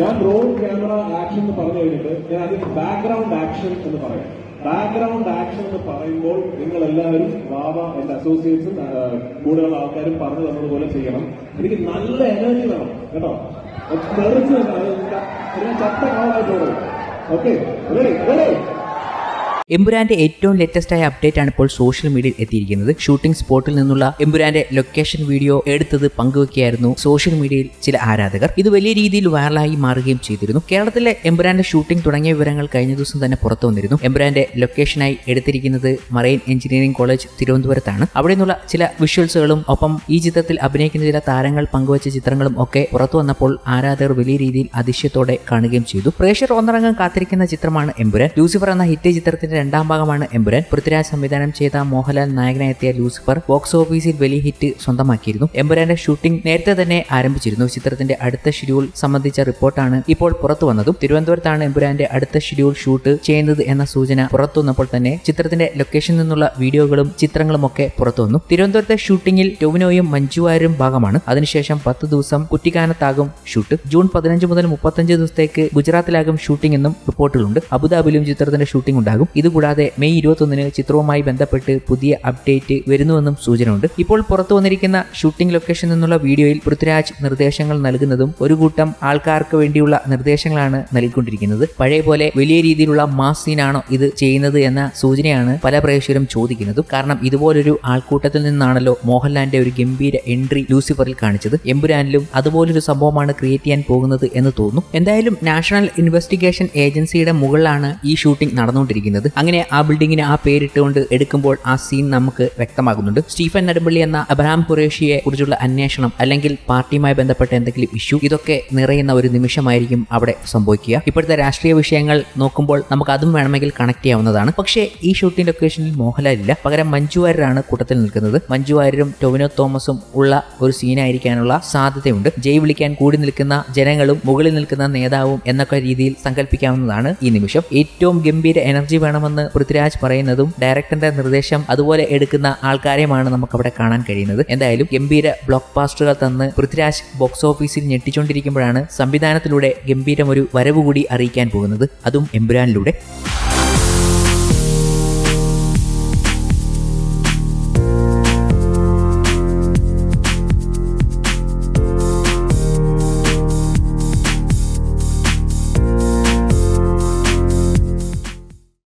ഞാൻ role camera action എന്ന് പറഞ്ഞു കഴിഞ്ഞിട്ട് ഞാൻ അതിന് ബാക്ക്ഗ്രൗണ്ട് ആക്ഷൻ എന്ന് പറയാം. ബാക്ക്ഗ്രൗണ്ട് ആക്ഷൻ എന്ന് പറയുമ്പോൾ നിങ്ങൾ എല്ലാവരും ബാബ എന്റെ അസോസിയേറ്റ്സും കൂടുതലുള്ള ആൾക്കാരും പറഞ്ഞു തന്നതുപോലെ ചെയ്യണം. എനിക്ക് നല്ല എനർജി വേണം കേട്ടോ? തെറിച്ച് ചത്ത കാളായിട്ട് ഓടും ഓക്കെ എമ്പുരാന്റെ ഏറ്റവും ലേറ്റസ്റ്റ് ആയ അപ്ഡേറ്റ് ആണ് ഇപ്പോൾ സോഷ്യൽ മീഡിയയിൽ എത്തിയിരിക്കുന്നത്. ഷൂട്ടിംഗ് സ്പോട്ടിൽ നിന്നുള്ള എമ്പുരാന്റെ ലൊക്കേഷൻ വീഡിയോ എടുത്തത് പങ്കുവെക്കുകയായിരുന്നു സോഷ്യൽ മീഡിയയിൽ ചില ആരാധകർ. ഇത് വലിയ രീതിയിൽ വൈറലായി മാറുകയും ചെയ്തിരുന്നു. കേരളത്തിലെ എമ്പുരാന്റെ ഷൂട്ടിംഗ് തുടങ്ങിയ വിവരങ്ങൾ കഴിഞ്ഞ ദിവസം തന്നെ പുറത്തു വന്നിരുന്നു. എമ്പുരാന്റെ ലൊക്കേഷനായി എടുത്തിരിക്കുന്നത് മറൈൻ എഞ്ചിനീയറിംഗ് കോളേജ് തിരുവനന്തപുരത്താണ്. അവിടെ നിന്നുള്ള ചില വിഷ്വൽസുകളും ഒപ്പം ഈ ചിത്രത്തിൽ അഭിനയിക്കുന്ന ചില താരങ്ങൾ പങ്കുവച്ച ചിത്രങ്ങളും ഒക്കെ പുറത്തു വന്നപ്പോൾ ആരാധകർ വലിയ രീതിയിൽ അതിശയത്തോടെ കാണുകയും ചെയ്തു. പ്രേക്ഷകർ ഒന്നിറങ്ങാൻ കാത്തിരിക്കുന്ന ചിത്രമാണ് എമ്പുരാൻ. ലൂസിഫർ എന്ന ഹിറ്റ് ചിത്രത്തിന്റെ രണ്ടാം ഭാഗമാണ് എമ്പുരാൻ. പൃഥ്വിരാജ് സംവിധാനം ചെയ്ത മോഹൻലാൽ നായകനായെത്തിയ ലൂസിഫർ ബോക്സ് ഓഫീസിൽ വലിയ ഹിറ്റ് സ്വന്തമാക്കിയിരുന്നു. എമ്പുരാന്റെ ഷൂട്ടിംഗ് നേരത്തെ തന്നെ ആരംഭിച്ചിരുന്നു. ചിത്രത്തിന്റെ അടുത്ത ഷെഡ്യൂൾ സംബന്ധിച്ച റിപ്പോർട്ടാണ് ഇപ്പോൾ പുറത്തു വന്നതും. തിരുവനന്തപുരത്താണ് എമ്പുരാന്റെ അടുത്ത ഷെഡ്യൂൾ ഷൂട്ട് ചെയ്യുന്നത് എന്ന സൂചന പുറത്തു വന്നപ്പോൾ തന്നെ ചിത്രത്തിന്റെ ലൊക്കേഷനിൽ നിന്നുള്ള വീഡിയോകളും ചിത്രങ്ങളും ഒക്കെ പുറത്തു വന്നു. തിരുവനന്തപുരത്തെ ഷൂട്ടിംഗിൽ ടൊവിനോയും മഞ്ജുവാരും ഭാഗമാണ്. അതിനുശേഷം പത്ത് ദിവസം കുറ്റിക്കാനത്താകും ഷൂട്ട്. ജൂൺ പതിനഞ്ച് മുതൽ മുപ്പത്തഞ്ച് ദിവസത്തേക്ക് ഗുജറാത്തിലാകും ഷൂട്ടിംഗ് എന്നും റിപ്പോർട്ടുകളുണ്ട്. അബുദാബിയിലും ചിത്രത്തിന്റെ ഷൂട്ടിംഗ് ഉണ്ടാകും. ഇതുകൂടാതെ മെയ് ഇരുപത്തൊന്നിന് ചിത്രവുമായി ബന്ധപ്പെട്ട് പുതിയ അപ്ഡേറ്റ് വരുന്നുവെന്നും സൂചനയുണ്ട്. ഇപ്പോൾ പുറത്തു വന്നിരിക്കുന്ന ഷൂട്ടിംഗ് ലൊക്കേഷൻ നിന്നുള്ള വീഡിയോയിൽ പൃഥ്വിരാജ് നിർദ്ദേശങ്ങൾ നൽകുന്നതും ഒരു കൂട്ടം ആൾക്കാർക്ക് വേണ്ടിയുള്ള നിർദ്ദേശങ്ങളാണ് നൽകിക്കൊണ്ടിരിക്കുന്നത്. പഴയ പോലെ വലിയ രീതിയിലുള്ള മാസ് സീനാണോ ഇത് ചെയ്യുന്നത് എന്ന സൂചനയാണ് പല പ്രേക്ഷകരും ചോദിക്കുന്നതും. കാരണം ഇതുപോലൊരു ആൾക്കൂട്ടത്തിൽ നിന്നാണല്ലോ മോഹൻലാലിന്റെ ഒരു ഗംഭീര എൻട്രി ലൂസിഫറിൽ കാണിച്ചത്. എമ്പുരാനിലും അതുപോലൊരു സംഭവമാണ് ക്രിയേറ്റ് ചെയ്യാൻ പോകുന്നത് എന്ന് തോന്നുന്നു. എന്തായാലും നാഷണൽ ഇൻവെസ്റ്റിഗേഷൻ ഏജൻസിയുടെ മുകളിലാണ് ഈ ഷൂട്ടിംഗ് നടന്നുകൊണ്ടിരിക്കുന്നത്. അങ്ങനെ ആ ബിൽഡിങ്ങിന് ആ പേരിട്ടുകൊണ്ട് എടുക്കുമ്പോൾ ആ സീൻ നമുക്ക് വ്യക്തമാകുന്നുണ്ട്. സ്റ്റീഫൻ നെടുമ്പള്ളി എന്ന അബ്രഹാം ഖുറേഷിയെ കുറിച്ചുള്ള അന്വേഷണം അല്ലെങ്കിൽ പാർട്ടിയുമായി ബന്ധപ്പെട്ട എന്തെങ്കിലും ഇഷ്യൂ ഇതൊക്കെ നിറയുന്ന ഒരു നിമിഷമായിരിക്കും അവിടെ സംഭവിക്കുക. ഇപ്പോഴത്തെ രാഷ്ട്രീയ വിഷയങ്ങൾ നോക്കുമ്പോൾ നമുക്ക് അതും വേണമെങ്കിൽ കണക്ട് ചെയ്യാവുന്നതാണ്. പക്ഷേ ഈ ഷൂട്ടിംഗ് ലൊക്കേഷനിൽ മോഹൻലാൽ ഇല്ല. പകരം മഞ്ജു കൂട്ടത്തിൽ നിൽക്കുന്നത്. മഞ്ജു വാര്യരും ടൊവിനോ തോമസും ഉള്ള ഒരു സീനായിരിക്കാനുള്ള സാധ്യതയുണ്ട്. ജയ് വിളിക്കാൻ കൂടി നിൽക്കുന്ന ജനങ്ങളും മുകളിൽ നിൽക്കുന്ന നേതാവും എന്നൊക്കെ രീതിയിൽ സങ്കല്പിക്കാവുന്നതാണ് ഈ നിമിഷം. ഏറ്റവും ഗംഭീര എനർജി വേണമെന്ന് പൃഥ്വിരാജ് പറയുന്നതും ഡയറക്ടറിന്റെ നിർദ്ദേശം അതുപോലെ എടുക്കുന്ന ആൾക്കാരെയുമാണ് നമുക്കവിടെ കാണാൻ കഴിയുന്നത്. എന്തായാലും ഗംഭീര ബ്ലോക്ക് ബാസ്റ്ററുകൾ തന്ന് പൃഥ്വിരാജ് ബോക്സ് ഓഫീസിൽ ഞെട്ടിച്ചുകൊണ്ടിരിക്കുമ്പോഴാണ് സംവിധാനത്തിലൂടെ ഗംഭീരം ഒരു വരവ് കൂടി അറിയിക്കാൻ പോകുന്നത്. അതും എമ്പുരാനിലൂടെ